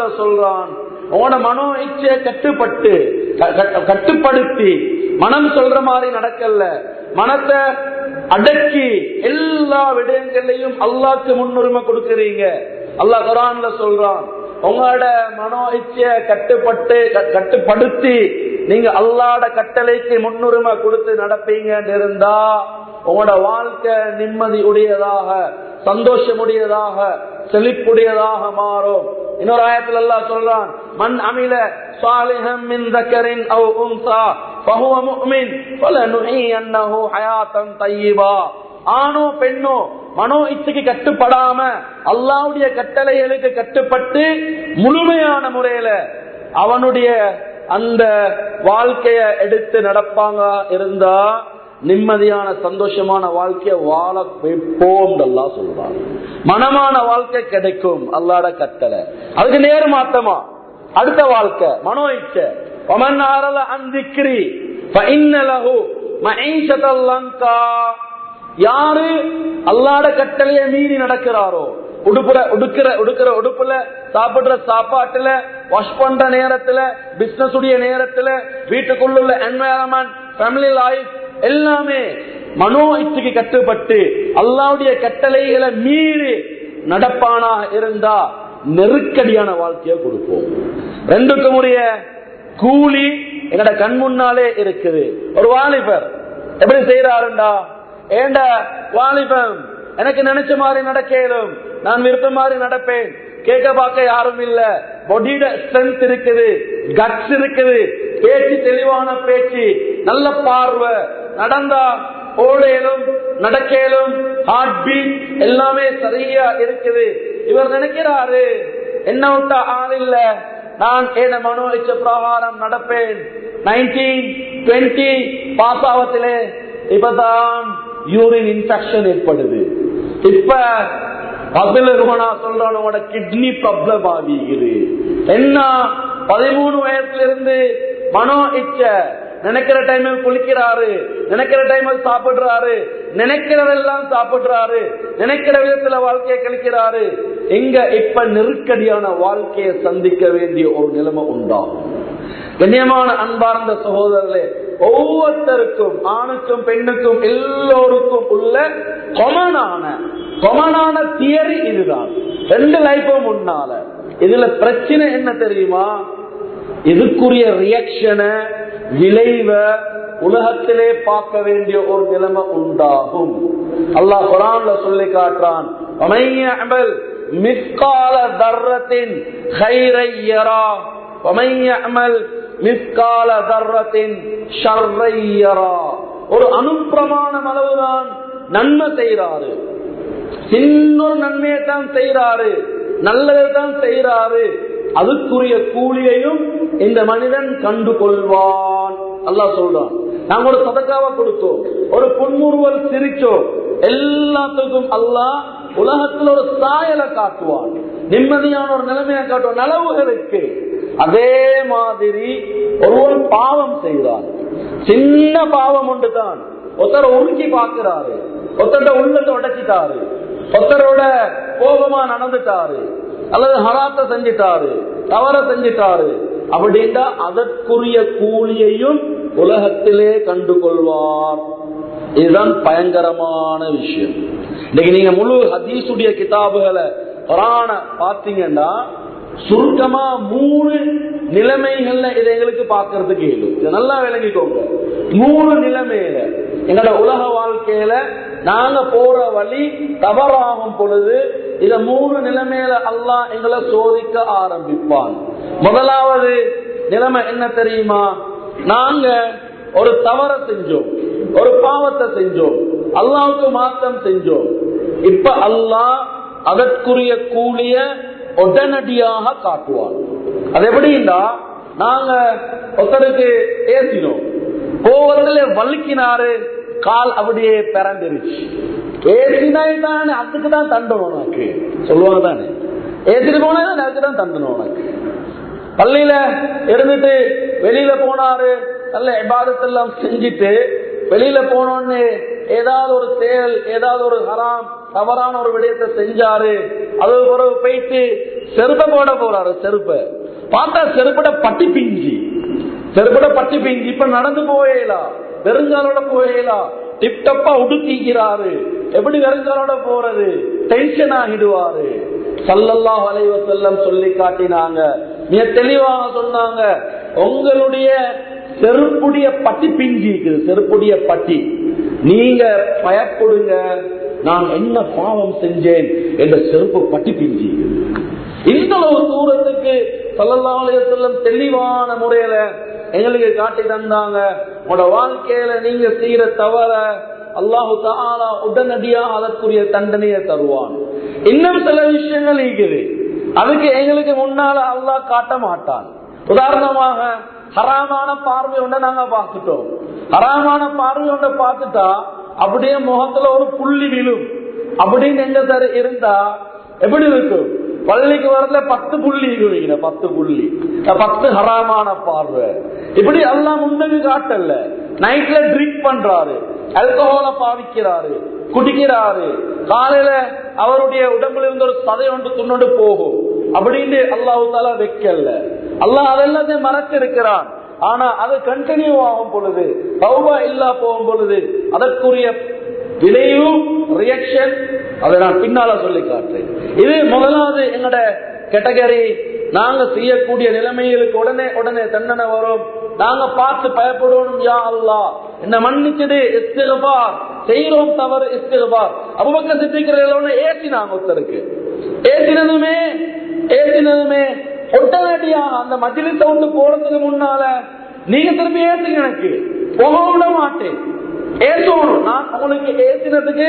குரான்ல சொல்றான் உங்களோட மனோ இச்சைய கட்டுப்பட்டு கட்டுப்படுத்தி மனம் சொல்ற மாதிரி நடக்கல. மனத்தை அடக்கி எல்லா விடயங்களையும் அல்லாக்கு முன்னுரிமை கொடுக்கறீங்க. அல்லாஹ் குரான்ல சொல்றான் உங்களோட மனோ இச்சையை கட்டுப்பட்டு கட்டுப்படுத்தி நீங்க அல்லாட கட்டளைக்கு முன்னுரிமை கொடுத்து நடப்பீங்கன்னு இருந்தா உங்களோட வாழ்க்கை நிம்மதி உடையதாக சந்தோஷமுடையதாக செழிப்புடையதாக மாறும். இன்னொரு ஆயத்துல எல்லாம் சொல்றான் மண் அமில சாலிஹம் மின் தக்கரின் அவ் உன்சா ஃபஹுவ முஃமின் ஃபலனுஹியன்னஹு ஆணோ பெண்ணோ மனோ இச்சைக்கு கட்டுப்படாம அல்லாவுடைய கட்டளைகளுக்கு கட்டுப்பட்டு முழுமையான முறையில அவனுடைய அந்த வாழ்க்கைய எடுத்து நடப்பாங்க இருந்தா நிம்மதியான சந்தோஷமான வாழ்க்கையை வாழ வைப்போம் அல்லா சொல்றாங்க மனமான வாழ்க்கை கிடைக்கும். அல்லாட கட்டளை. அதுக்கு நேர் மாத்தமா? அடுத்த வாழ்க்கை மனோ இச்சை. அந்திக்கிரி யாரு அல்லாட கட்டளைய மீறி நடக்கிறாரோ? உடுப்புற உடுக்கிற உடுக்கிற உடுப்புல சாப்பிடுற சாப்பாட்டுல வாஷ் பண்ற நேரத்துல பிசினஸ் உடைய நேரத்துல வீட்டுக்குள்ள என்வரன்மெண்ட் ஃபேமிலி லைஃப் எல்லாமே மனோ கட்டுப்பட்டு அல்லாவுடைய கட்டளைகளை மீறி நடப்பானா இருந்தா நெருக்கடியான வாழ்க்கையை கொடுப்போம். ரெண்டுக்கும் உடைய கூலி என்னோட கண் முன்னாலே இருக்குது. ஒரு வாலிபர் எப்படி செய்யறாருண்டா ஏண்ட வாலிபம் எனக்கு நினைச்ச மாதிரி நடக்கலும் நான் விருப்ப மாதிரி நடப்பேன். கேட்க பார்க்க யாரும் இல்ல. பொடியில ஸ்ட்ரென்த் இருக்குது கட்ஸ் இருக்குது பேச்சு தெளிவான பேச்சு நல்ல பார்வை நடந்தா ஓடேலும் நடக்கலும் ஹார்ட் பீட் எல்லாமே சரியா இருக்குது. இவர் நினைக்கிறாரு என்ன விட்டா ஆள் இல்ல. நான் என்ன மனோ இச்ச பிரகாரம் நடப்பேன். நைன்டீன் டுவெண்ட்டி பாஸ் ஆவத்திலே இப்பதான் யூரின் இன்ஃபெக்ஷன் ஏற்படுது. இப்ப அபிலகுமனா சொல்றான் உங்களோட கிட்னி ப்ராப்ளம் ஆகிக்குது என்ன பதிமூணு வயசுல இருந்து மனோ இச்ச நினைக்கிற டைமில் குளிக்கிறாரு. நினைக்கிற டைமில் சாப்பிடுறாரு. நினைக்கிறதெல்லாம் சாப்பிடுறாரு. நினைக்கிற விதத்துல வாழ்க்கையை கழிக்கிறாரு. இங்க இப்ப நெருக்கடியான வாழ்க்கையை சந்திக்க வேண்டிய ஒரு நிலைமை உண்டா? கண்ணியமான அன்பார்ந்த சகோதரர்களே ஒவ்வொருத்தருக்கும் ஆணுக்கும் பெண்ணுக்கும் எல்லோருக்கும் உள்ள கொமனான கொமனான தியரி இதுதான். ரெண்டு லைஃபும் முன்னால இதுல பிரச்சனை என்ன தெரியுமா? இதுக்குரிய ரியாக்ஷனை விளைவ உலகத்திலே பார்க்க வேண்டிய ஒரு நிலைமை உண்டாகும். அல்லாஹ் குரான்ல சொல்லி காட்டுறான் மிக்கால தர்ரத்தின் மிக்கால தர்ரத்தின் ஒரு அனுப்பிரமாணம் அளவுதான் நன்மை செய்யறாரு இன்னொரு நன்மையை தான் செய்யறாரு நல்லதை தான் செய்யறாரு அதுக்குரிய கூலியையும் இந்த மனிதன் கண்டு கொள்வான் அல்லா சொல்றான். நாங்க ஒரு சதக்காவை கொடுத்தோம். ஒரு புன்முறுவல் சிரிச்சோம் எல்லாத்துக்கும் அல்லா உலகத்தில் ஒரு சாயலை காட்டுவான். நிம்மதியான ஒரு நிலைமையை காட்டுவான். நலவுகளுக்கு அதே மாதிரி ஒருவன் பாவம் செய்கிறான் சின்ன பாவம் ஒன்று தான் ஒருத்தரை உருக்கி பார்க்கிறாரு. ஒருத்தரோட உள்ளத்தை உடைச்சிட்டாரு. ஒருத்தரோட கோபமா நடந்துட்டாரு. அல்லது ஹராத்த செஞ்சிட்டாரு தவற செஞ்சிட்டாரு அப்படின்னா அதற்குரிய கூலியையும் உலகத்திலே கண்டு கொள்வார் இதுதான் பயங்கரமான விஷயம். இன்னைக்கு நீங்க முழு ஹதீசுடைய கிதாபுகளை புராண பாத்தீங்கன்னா சுருக்கமா மூணு நிலைமைகள்ல இதை எங்களுக்கு பாக்குறதுக்கு இயலும். இதை நல்லா விளங்கிக்கோங்க. மூணு நிலைமையில எங்களோட உலக வாழ்க்கையில நாங்க போற வழி தவறாகும் பொழுது இத மூணு நிலைமையில அல்லாஹ் எங்களை சோதிக்க ஆரம்பிப்பான். முதலாவது நிலைமை என்ன தெரியுமா? நாங்க ஒரு தவற செஞ்சோம். ஒரு பாவத்தை செஞ்சோம். அல்லாவுக்கு மாத்தம் செஞ்சோம். இப்ப அல்லாஹ் அதற்குரிய கூலிய உடனடியாக காட்டுவான். அது எப்படின்னா நாங்க ஒருத்தருக்கு ஏசினோம் கோவத்துல வலிக்கினாரு கால் அப்படியே பிறந்துருச்சு. ஏசினாய் தானே அதுக்கு தான் தண்டணும் உனக்கு சொல்லுவாங்க தானே ஏற்றிட்டு போனா அதுக்கு தான் தண்டணும் உனக்கு பள்ளியில இருந்துட்டு வெளியில போனாரு நல்ல எபாதத்தெல்லாம் செஞ்சுட்டு வெளியில போனோன்னு ஏதாவது ஒரு செயல் ஏதாவது ஒரு ஹராம் தவறான ஒரு விடயத்தை செஞ்சாரு அது பிறகு போயிட்டு செருப்ப போட போறாரு செருப்ப பார்த்தா செருப்பட பட்டி பிஞ்சி செருப்பட பட்டி பிஞ்சி இப்ப நடந்து போயலாம் பெருஞ்சாலோட போயலாம் திட்டப்பா உடுத்திக்கிறாரு எப்படி வெறுங்காலோட போறது? டென்ஷன் ஆகிடுவாரு. சல்லல்லாஹு வளைவ செல்லம் சொல்லி காட்டினாங்க. மிக தெளிவாக சொன்னாங்க. உங்களுடைய செருப்புடைய பட்டி பிஞ்சி இருக்குது. செருப்புடைய பட்டி. நீங்க பயப்படுங்க. நான் என்ன பாவம் செஞ்சேன் என்ற செருப்பு பட்டி பிஞ்சி இந்த ஒரு தூரத்துக்கு சல்லல்லாஹு அலைஹி செல்லம் தெளிவான முறையில எங்களுக்கு காட்டி தந்தாங்க. உங்களோட வாழ்க்கையில நீங்க செய்யற தவற அல்லாஹு தாலா உடனடியா அதற்குரிய தண்டனையை தருவான். இன்னும் சில விஷயங்கள் இருக்குது. அதுக்கு எங்களுக்கு முன்னால அல்லாஹ் காட்ட மாட்டான். உதாரணமாக ஹராமான பார்வை ஒன்றை நாங்க பார்த்துட்டோம். ஹராமான பார்வை ஒன்றை பார்த்துட்டா அப்படியே முகத்துல ஒரு புள்ளி விழும். அப்படின்னு எங்க இருந்தா எப்படி இருக்கும்? பள்ளிக்கு வரல பத்து புள்ளி இருக்குவீங்க பத்து புள்ளி. பத்து ஹராமான பார்வை. இப்படி எல்லாம் முன்னது காட்டல. நைட்ல ட்ரிங்க் பண்றாரு. அல்கஹால பாவிக்கிறாரு. குடிக்கிறாரு. காலையில அவருடைய உடம்புல இருந்து ஒரு சதை ஒன்று துண்ணொண்டு போகும். அப்படின்னு அல்லாஹு தாலா வைக்கல. அல்லாஹ் அதெல்லாத்தையும் மறைச்சிருக்கிறான் ஆனா அது கண்டினியூ ஆகும் பொழுது பௌபா இல்லா போகும் பொழுது அதற்குரிய விளைவும் ரியாக்ஷன் அதை நான் பின்னால சொல்லி காட்டுறேன். இது முதலாவது என்னோட கேட்டகரி நாங்க செய்யக்கூடிய நிலைமைகளுக்கு உடனே உடனே தண்டனை வரும். நாங்க பார்த்து பயப்படணும் யா அல்லா என்ன மன்னிச்சது இஸ்திகபார் செய்யறோம் தவறு இஸ்திகபார் அபுபக்க சித்திக்கிறவங்க ஏற்றினாங்க ஒருத்தருக்கு. ஏற்றினதுமே ஏற்றினதுமே உடனடியாக அந்த மஜிலிச விட்டு போறதுக்கு முன்னால நீங்க திருப்பி ஏத்துங்க எனக்கு. போக விட மாட்டேன். ஏசணும் நான் உங்களுக்கு ஏசினதுக்கு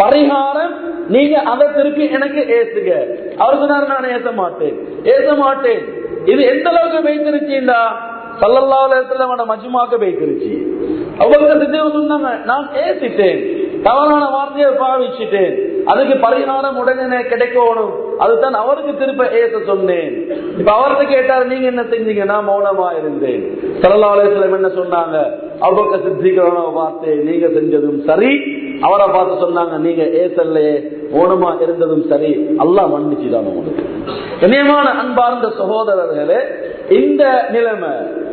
பரிகாரம் நீங்க அதை திருப்பி எனக்கு ஏசுங்க அவர் சொன்னார் நான் ஏச மாட்டேன். ஏச மாட்டேன். இது எந்த அளவுக்கு வைத்திருச்சீண்டா சல்லல்லாஹு மஜ்மாக்க வைத்திருச்சு. அவங்க சொன்னாங்க நான் ஏசிட்டேன் தவறான வார்த்தையை பாவிச்சுட்டேன். அதுக்கு பரிகாரம் உடனே கிடைக்கணும். அதுதான் அவருக்கு திருப்ப ஏச சொன்னேன். இப்ப அவர்கிட்ட கேட்டாரு நீங்க என்ன செஞ்சீங்க? நான் மௌனமா இருந்தேன். சரலாலயத்துல என்ன சொன்னாங்க? அவங்க சித்திக்கிற வார்த்தை நீங்க செஞ்சதும் சரி. அவரை பார்த்து சொன்னாங்க நீங்க ஏசல்லையே ஓனமா இருந்ததும் சரி அல்லா மன்னிச்சுதான் உங்களுக்கு. இணையமான அன்பார்ந்த சகோதரர்களே இந்த நிலைமை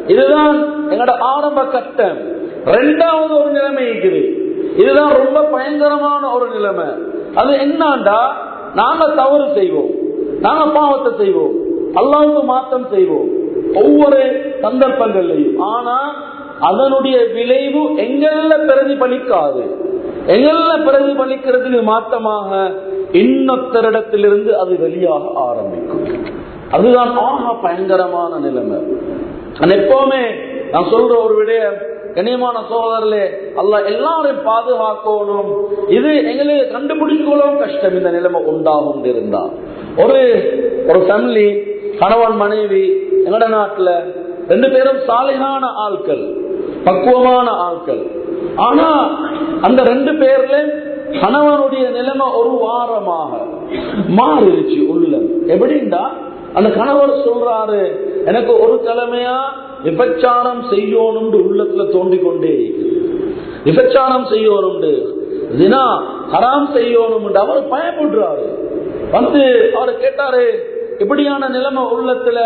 இதுதான் எங்களோட ஆரம்ப கட்டம். ரெண்டாவது ஒரு நிலைமை இருக்குது. இதுதான் ரொம்ப பயங்கரமான ஒரு நிலைமை. அது என்னண்டா? நாங்க தவறு செய்வோம். நாங்க பாவத்தை செய்வோம். அல்லாவுக்கு மாற்றம் செய்வோம். ஒவ்வொரு சந்தர்ப்பங்கள்லையும். ஆனா அதனுடைய விளைவு எங்கெல்ல பிரதிபலிக்காது. எங்கள்ல பிரதிபலிக்கிறது மாத்தமாக இன்னொத்தரிடத்திலிருந்து அது வெளியாக ஆரம்பிக்கும். அதுதான் ஆக பயங்கரமான நிலைமை. நான் எப்பவுமே நான் சொல்ற ஒரு விடயம் கண்ணியமான சோதரர்களே அல்ல எல்லாரையும் பாதுகாக்கணும். இது எங்களுக்கு கண்டுபிடிச்சுக்கொள்ளவும் கஷ்டம். இந்த நிலைமை உண்டாகும் இருந்தா ஒரு ஒரு ஃபேமிலி கணவன் மனைவி எங்கட நாட்டுல ரெண்டு பேரும் சாலையான ஆட்கள் பக்குவமான ஆட்கள் ஆனா அந்த ரெண்டு பேர்ல கணவனுடைய நிலைமை ஒரு வாரமாக மாறிடுச்சு உள்ளம் எப்படின்னா அந்த கணவர் சொல்றாரு எனக்கு ஒரு தலைமையா விபச்சாரம் செய்யணும் உள்ளத்துல தோண்டிக் கொண்டே விபச்சாரம் செய்யணும் தினா ஹராம் செய்யணும் அவர் பயப்படுறாரு. வந்து அவர் கேட்டாரு இப்படியான நிலைமை உள்ளத்துல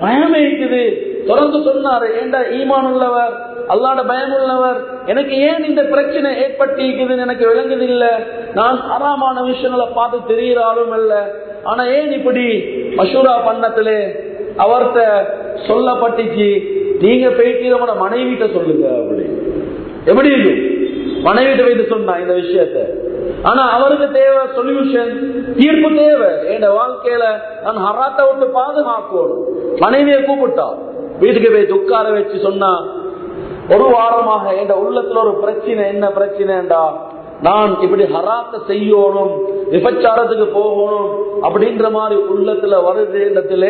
பயமே இருக்குது? தொடர்ந்து சொன்னாரு ஏண்டா ஈமான் உள்ளவர்? அல்லாட பயம் உள்ளவர் எனக்கு ஏன் இந்த பிரச்சனை ஏற்பட்டிருக்குதுன்னு எனக்கு விளங்குதில்லை. நான் ஹராமான விஷயங்களை பார்த்து தெரிகிற ஆளும் அல்ல. ஆனா ஏன் இப்படி மஷூரா பண்ணத்திலே அவர்த்த சொல்லப்பட்டுச்சு? நீங்க போயிட்டு நம்மளோட மனைவிட்ட சொல்லுங்க அப்படி எப்படி இருக்கு? மனைவிட்ட வைத்து சொன்னா இந்த விஷயத்த. ஆனா அவருக்கு தேவை சொல்யூஷன் தீர்ப்பு தேவை. என் வாழ்க்கையில நான் ஹராத்த விட்டு பாதுகாக்கணும். மனைவியை கூப்பிட்டா. வீட்டுக்கு போய் உட்கார வச்சு சொன்னா ஒரு வாரமாக என் உள்ளத்துல ஒரு பிரச்சனை என்ன பிரச்சனைடா நான் இப்படி ஹராத்த செய்யணும் விபச்சாரத்துக்கு போகணும் அப்படின்ற மாதிரி உள்ளத்துல வருது இடத்துல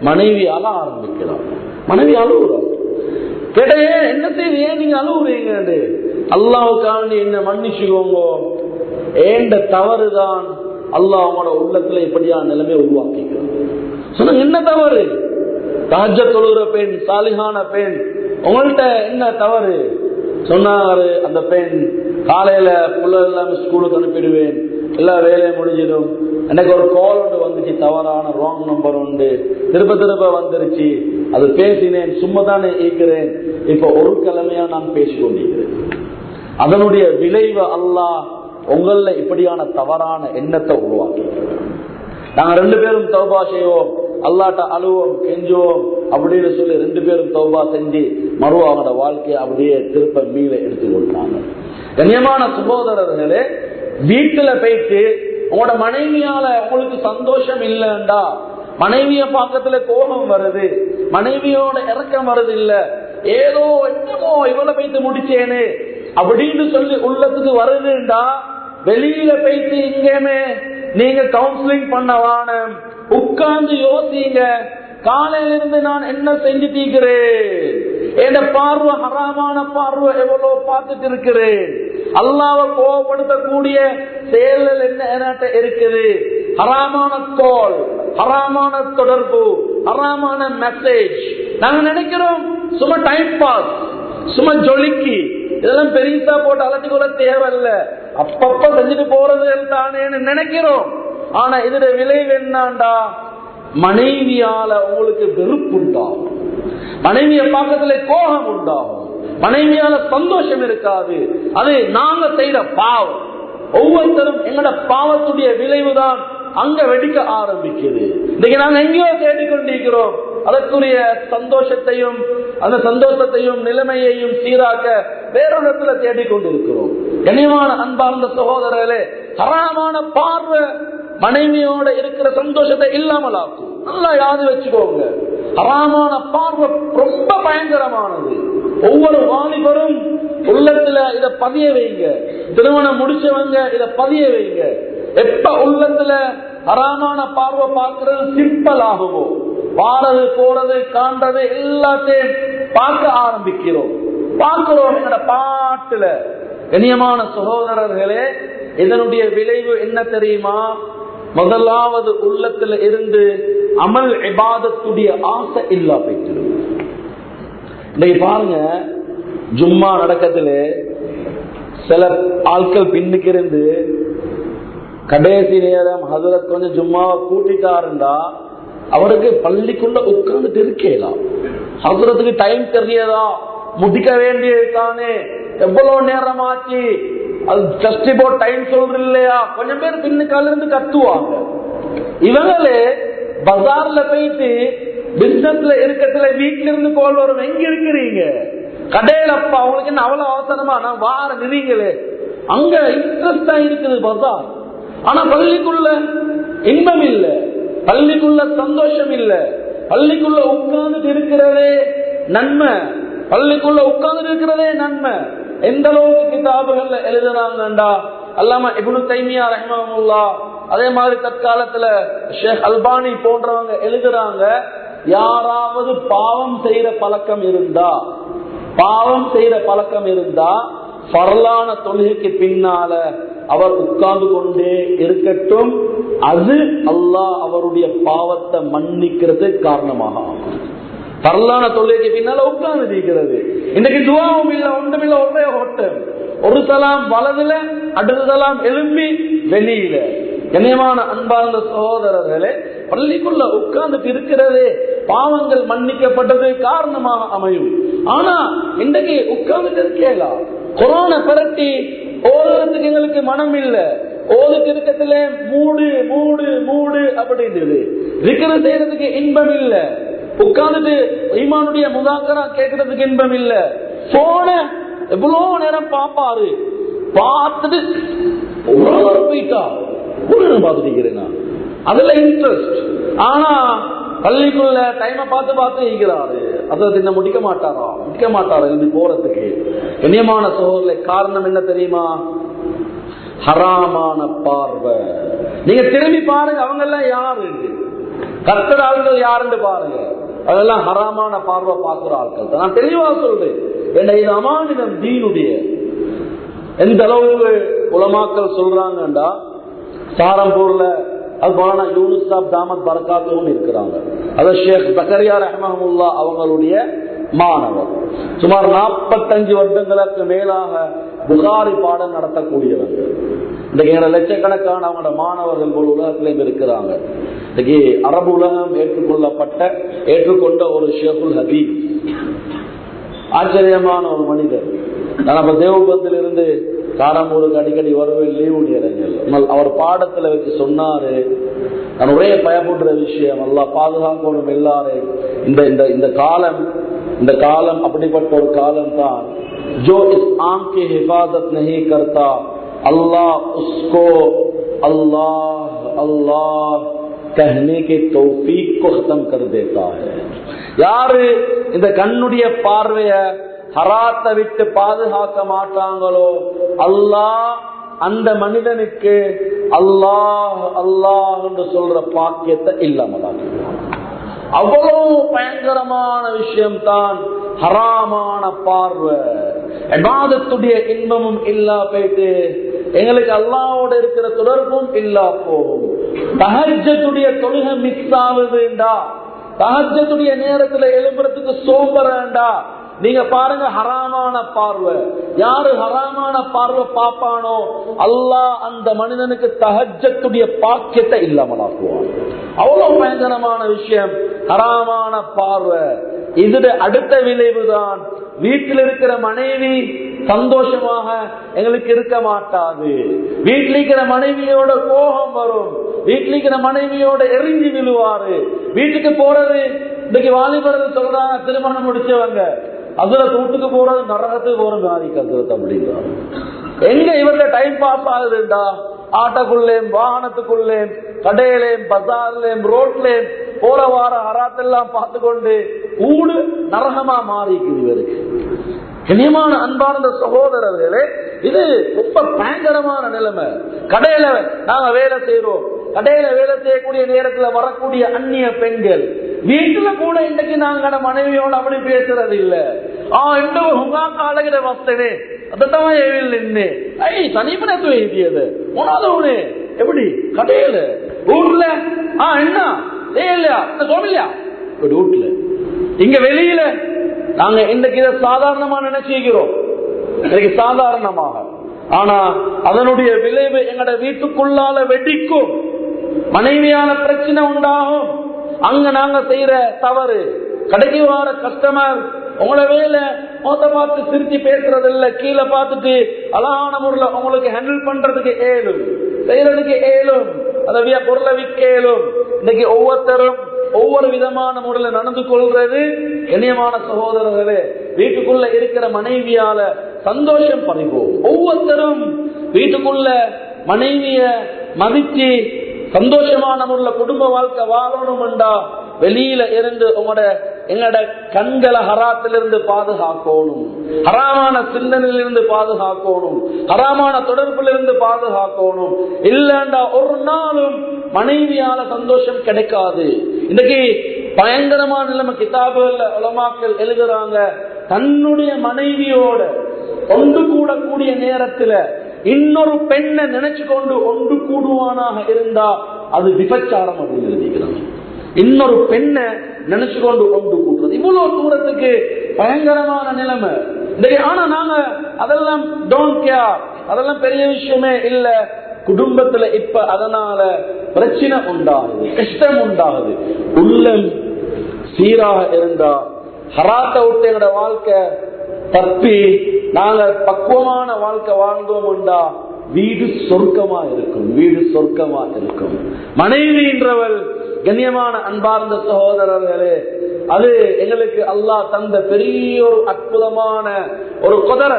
மனைவி அழ ஆரம்பிக்கிறான் மனைவி அழுகுறோம் கேட்டே என்ன செய்து ஏன் நீங்க அழுகுறீங்க? அல்லாவுக்காண்டி என்ன மன்னிச்சுக்கோங்க. ஏண்ட தவறுதான் அல்லாஹ் அவங்களோட உள்ளத்துல இப்படியா நிலைமை உருவாக்கிக்கிறான். சொன்னாங்க என்ன தவறு? தாஜ தொழுகிற பெண் சாலிகான பெண் உங்கள்கிட்ட என்ன தவறு? சொன்னாரு அந்த பெண் காலையில புள்ள ஸ்கூலுக்கு அனுப்பிடுவேன் எல்லா வேலையும் முடிஞ்சிடும். எனக்கு ஒரு கால் ஒன்று வந்துச்சு தவறான ராங் நம்பர் உண்டு. திரும்ப திரும்ப வந்துருச்சு. அது பேசினேன் சும்மா தானே ஈக்கிறேன் இப்ப ஒரு கிழமையா நான் பேசிக் கொண்டிருக்கிறேன் அதனுடைய விளைவு அல்லாஹ் உங்கள இப்படியான தவறான எண்ணத்தை உருவாக்கி நாங்க ரெண்டு பேரும் தௌபா செய்வோம். அல்லாட்ட அழுவோம் கெஞ்சுவோம் அப்படின்னு சொல்லி ரெண்டு பேரும் தௌபா செஞ்சு மறு அவனோட வாழ்க்கையை அப்படியே திருப்ப மீள எடுத்து கொடுத்தாங்க. கண்ணியமான சகோதரர்களே வீட்டுல போயிட்டு உங்களோட மனைவியால உங்களுக்கு சந்தோஷம் இல்லைண்டா. மனைவிய பாக்கத்துல கோபம் வருது. மனைவியோட இறக்கம் வருது இல்ல. ஏதோ என்னமோ இவளை போயிட்டு முடிச்சேனே அப்படின்னு சொல்லி உள்ளத்துக்கு வருதுண்டா. வெளியில போயிட்டு இங்கேமே நீங்க கவுன்சிலிங் பண்ண வானம். உட்கார்ந்து யோசிங்க. காலையிலிருந்து நான் என்ன செஞ்சுட்டீங்கிறேன் என் பார்வை ஹராமான பார்வை எவ்வளவு பார்த்துட்டு இருக்கிறேன் அல்லாவை கோவப்படுத்தக்கூடிய செயல்கள் என்ன என்கிட்ட இருக்குது? ஹராமான கால் ஹராமான தொடர்பு ஹராமான மெசேஜ் நாங்க நினைக்கிறோம் சும்மா டைம் பாஸ் சும்மா ஜொலிக்கி இதெல்லாம் பெருசா போட்டு அழைச்சி கூட தேவையில்லை. அப்பப்ப செஞ்சுட்டு போறது தானேன்னு நினைக்கிறோம். ஆனா இதோட விளைவு என்னண்டா மனைவியால உங்களுக்கு வெறுப்பு உண்டாகும் மனைவிய பக்கத்துல கோபம் உண்டாகும். மனைவியால சந்தோஷம் இருக்காது. அது நாங்க செய்த பாவம். ஒவ்வொருத்தரும் எங்களோட பாவத்துடைய விளைவுதான் அங்க வெடிக்க ஆரம்பிக்குது. இன்னைக்கு நாங்க எங்கேயோ தேடிக்கொண்டிருக்கிறோம். அதற்குரிய சந்தோஷத்தையும் அந்த சந்தோஷத்தையும் நிலைமையையும் சீராக்க வேறொரு இடத்துல தேடிக்கொண்டிருக்கிறோம். கனிவான அன்பார்ந்த சகோதரர்களே தரமான பார்வை மனைவியோட இருக்கிற சந்தோஷத்தை இல்லாமல் ஆக்கும் நல்லா யாது வச்சுக்கோங்க. ஹராமான பார்வை ரொம்ப பயங்கரமானது. ஒவ்வொரு வாலிபரும் உள்ளத்துல இத பதிய வைங்க. திருமணம் முடிச்சவங்க இத பதிய வைங்க. எப்ப உள்ளத்துல ஹராமான பார்வை பார்க்கறது? சிம்பிள் ஆகுமோ வாழது போறது காண்றது எல்லாத்தையும் பார்க்க ஆரம்பிக்கிறோம். பார்க்கிறோம் எங்கட பாட்டுல. கண்ணியமான சகோதரர்களே இதனுடைய விளைவு என்ன தெரியுமா? முதலாவது உள்ளத்துல இருந்து அமல் இபாதத்துடைய ஆசை இல்லா போயிட்டு இன்னைக்கு பாருங்க ஜும்மா நடக்கத்துல சில ஆட்கள் பின்னுக்கு இருந்து கடைசி நேரம் ஹசரத் கொஞ்சம் ஜும்மாவை கூட்டிட்டாருண்டா அவருக்கு பள்ளிக்குள்ள உட்கார்ந்துட்டு இருக்கலாம் ஹசரத்துக்கு டைம் தெரியதா? முடிக்க வேண்டியது தானே எவ்வளவு நேரம் ஆச்சு அது ஜஸ்ட் இப்போ டைம் சொல்ற இல்லையா கொஞ்சம் பேர் பின்னுக்கால இருந்து கத்துவாங்க. இவங்களே பஜார்ல போயிட்டு பிசினஸ்ல இருக்கிறதுல வீட்டுல இருந்து போல் வரும். எங்க இருக்கிறீங்க? கடையில அப்பா அவங்களுக்கு என்ன அவ்வளவு அவசரமா? நான் வார நிறீங்களே அங்க இன்ட்ரெஸ்டா இருக்குது பஜார். ஆனா பள்ளிக்குள்ள இன்பம் இல்ல. பள்ளிக்குள்ள சந்தோஷம் இல்ல. பள்ளிக்குள்ள உட்கார்ந்துட்டு இருக்கிறதே நன்மை. பள்ளிக்குள்ள உட்கார்ந்துட்டு இருக்கிறதே நன்மை. எந்த அளவுக்கு கிதாபுகள்ல எழுதுறாங்கண்டா? அல்லாம இபுனு தைமியா ரஹ்மமுல்லா அதே மாதிரி தற்காலத்துல ஷேக் அல்பானி போன்றவங்க எழுதுறாங்க யாராவது பாவம் செய்யற பழக்கம் இருந்தா பாவம் செய்யற பழக்கம் இருந்தா பரலான தொழுகைக்கு பின்னால அவர் உட்கார்ந்து கொண்டே இருக்கட்டும் அது அல்லாஹ் அவருடைய பாவத்தை மன்னிக்கிறது காரணமாக பரலான தொல்லைக்கு பின்னால உட்கார்ந்து இருக்கிறது இன்னைக்கு துவாவும் இல்ல ஒன்றும் இல்ல ஒன்றே ஓட்டம். ஒரு தலாம் வலதுல அடுத்த தலாம் எலும்பி வெளியில. கண்ணியமான அன்பார்ந்த சகோதரர்களே பள்ளிக்குள்ள உட்கார்ந்துட்டு இருக்கிறதே பாவங்கள் மன்னிக்கப்பட்டது காரணமாக அமையும். ஆனா இன்றைக்கு உட்கார்ந்துட்டு இருக்கேலா? கொரோனா பரட்டி ஓதுறதுக்கு எங்களுக்கு மனம் இல்லை. ஓதுக்கு இருக்கத்துல மூடு மூடு மூடு அப்படின்றது. இருக்கிற செய்யறதுக்கு இன்பம் இல்லை. உட்கார்ந்துட்டு ஈமானுடைய முதாக்கரா கேட்கறதுக்கு இன்பம் இல்ல. போன எவ்வளோ நேரம் பாப்பாரு பார்த்துட்டு ஒரு போயிட்டா? ஒரு நேரம் பார்த்துட்டு அதுல இன்ட்ரெஸ்ட் ஆனா பள்ளிக்குள்ள டைமை பார்த்து பார்த்து இருக்கிறாரு. அதை தின்ன முடிக்க மாட்டாரா? முடிக்க மாட்டாரா? இது போறதுக்கு. கண்ணியமான சோழர்ல காரணம் என்ன தெரியுமா? ஹராமான பார்வை. நீங்க திரும்பி பாருங்க அவங்க எல்லாம் யாரு? கத்துற ஆளுங்கள் யாருன்னு பாருங்க. அதெல்லாம் ஹராமான பார்வை பார்க்கிற ஆட்கள் நான் தெளிவா சொல்றேன். என்ன இது அமானிதம் தீனுடைய. எந்த அளவுக்கு உலமாக்கள் சொல்றாங்கண்டா சாரம்பூர்ல அல்பானா யூனுஸ் சாப் தாமத் பரக்காத்தும் இருக்கிறாங்க. அது ஷேக் பக்கரியா ரஹமஹமுல்லா அவங்களுடைய மாணவர். சுமார் நாற்பத்தஞ்சு வருடங்களுக்கு மேலாக புகாரி பாடம் நடத்தக்கூடியவங்க. இன்றைக்கு லட்சக்கணக்கான அவங்களோட மாணவர்கள் ஒரு உலகத்திலையும் இருக்கிறாங்க. இன்றைக்கு அரபு உலகம் ஏற்றுக்கொள்ளப்பட்ட ஏற்றுக்கொண்ட ஒரு ஷேகுல் ஹபீப். ஆச்சரியமான ஒரு மனிதர். நம்ம அப்ப தேவபந்தில் இருந்து காரம்பூருக்கு அடிக்கடி வரவே லீவு நேரங்கள். அவர் பாடத்துல வச்சு சொன்னாரு நான் ஒரே பயப்படுற விஷயம் எல்லாம் பாதுகாக்கணும் எல்லாரும் இந்த இந்த இந்த காலம் இந்த காலம் அப்படிப்பட்ட ஒரு காலம் தான் ஜோ இஸ் ஆம் கி ஹிஃபாதத் நஹி கர்த்தா. अल्लाह उसको अल्लाह अल्लाह कहने के तौफीक को खत्म कर देता है யாரு இந்த கண்ணுடைய பார்வைய ஹராத்தை விட்டு பாதுகாக்க மாட்டாங்களோ அல்லாஹ் அந்த மனிதனுக்கு அல்லாஹ் அல்லாஹ் என்று சொல்ற பாக்கியத்தை இல்லாமலாக்குவான் அவ்வளவு பயங்கரமான விஷயம் தான் ஹராமான பார்வை எபாதத்துடைய இன்பமும் இல்லா போயிட்டு எங்களுக்கு அல்லாவோட இருக்கிற தொடர்பும் இல்லா போகும். தகஜத்துடைய தொழுகை மிஸ் ஆகுதுண்டா தகஜத்துடைய நேரத்துல எழுப்புறதுக்கு சோம்பரண்டா நீங்க பாருங்க ஹராமான பார்வை. யாரு ஹராமான பார்வை பாப்பானோ அல்லாஹ் அந்த மனிதனுக்கு தகஜத்துடைய பாக்கியத்தை இல்லாமலாக்குவான் அவ்வளவு பயங்கரமான விஷயம் ஹராமான பார்வை. இது அடுத்த விளைவுதான். வீட்டில் இருக்கிற மனைவி சந்தோஷமாக எங்களுக்கு இருக்க மாட்டாது. வீட்டில் இருக்கிற மனைவியோட கோபம் வரும். வீட்டில் இருக்கிற மனைவியோட எரிஞ்சு விழுவாரு. வீட்டுக்கு போறது இன்னைக்கு வாலிபர்கள் சொல்றாங்க திருமணம் முடிச்சவங்க. அதுல தூட்டுக்கு போறது நரகத்துக்கு போற காதி கருத்து அப்படிங்கிறாங்க எங்க இவர்கிட்ட டைம் பாஸ் ஆகுதுண்டா? ஆட்டக்குள்ளேயும் வாகனத்துக்குள்ளேயும் கடையிலேயும் பசார்லயும் ரோட்லயும் போற வார அராத்தெல்லாம் பார்த்து கொண்டு ஊடு நரகமா மாறிக்குது இவருக்கு. கண்ணியமான அன்பார்ந்த சகோதரர்களே இது ரொம்ப பயங்கரமான நிலைமை. கடையில நாங்க வேலை செய்யறோம் கடையில வேலை செய்யக்கூடிய நேரத்துல வரக்கூடிய அந்நிய பெண்கள் வீட்டுல கூட இன்னைக்கு நாங்க மனைவியோட அப்படி பேசுறது இல்ல. ஆ இன்னும் உங்க காலகிட வந்தனே அதத்தான் ஏவில் நின்று ஐ தனிமனத்து எழுதியது உணவு எப்படி? கடையில ஊர்ல ஆ என்ன? இல்லையா? இந்த சோமில்லையா வீட்டுல இங்க வெளியில நாங்க இன்றைக்கு இதை சாதாரணமா நினைச்சுக்கிறோம். இன்னைக்கு சாதாரணமாக. ஆனா அதனுடைய விளைவு எங்கட வீட்டுக்குள்ளால வெடிக்கும். மனைவியான பிரச்சனை உண்டாகும். அங்க நாங்க செய்யற தவறு. கடைக்கு வர கஸ்டமர் உங்களை வேலை மொத்த பார்த்து சிரிச்சு பேசுறது இல்ல கீழே பார்த்துட்டு அழகான முறையில் உங்களுக்கு ஹேண்டில் பண்றதுக்கு ஏழும் செய்யறதுக்கு ஏழும் அதை பொருளை விற்க ஏழும் இன்னைக்கு ஒவ்வொருத்தரும் ஒவ்வொரு விதமான முறையில நடந்து கொள்றது கண்ணியமான சகோதரர்களே வீட்டுக்குள்ள இருக்கிற மனைவியால சந்தோஷம் பறிவோம் ஒவ்வொருத்தரும் வீட்டுக்குள்ள மனைவிய மதிச்சு சந்தோஷமான முறையில குடும்ப வாழ்க்கை வாழணும்டா வெளியில இருந்து உங்களோட எங்களோட கண்களை ஹராத்திலிருந்து பாதுகாக்கணும். ஹராமான சிந்தனையிலிருந்து பாதுகாக்கணும். ஹராமான தொடர்பிலிருந்து பாதுகாக்கணும். இல்லண்டா ஒரு நாளும் மனைவியால சந்தோஷம் கிடைக்காது. இன்றைக்கு பயங்கரமான நிலைமை கிதாபுகள் உலமாக்கள் எழுதுறாங்க. தன்னுடைய மனைவியோட ஒன்று கூடக்கூடிய நேரத்துல இன்னொரு பெண்ணை நினைச்சு கொண்டு ஒன்று கூடுவானாக இருந்தா அது விபச்சாரம் அப்படின்னு எழுதிக்கிறாங்க. இன்னொரு பெண்ணை நினைச்சு கொண்டு ஒன்று கூட்டுறது இவ்வளவு தூரத்துக்கு பயங்கரமான நிலைமை. ஆனா நாங்க அதெல்லாம் டோன்ட் கேர் அதெல்லாம் பெரிய விஷயமே இல்ல. குடும்பத்துல இப்ப அதனால பிரச்சனை உண்டாகுது கஷ்டம் உண்டாகுது. உள்ளம் சீராக இருந்தா ஹராத்த விட்டு எங்களோட வாழ்க்கை தப்பி நாங்க பக்குவமான வாழ்க்கை வாழ்ந்தோம் உண்டா வீடு சொர்க்கமா இருக்கும் வீடு சொர்க்கமா இருக்கும். மனைவி என்றவள் கண்ணியமான அன்பார்ந்த சகோதரர்களே அது எங்களுக்கு அல்லாஹ் தந்த பெரிய ஒரு அற்புதமான ஒரு குதர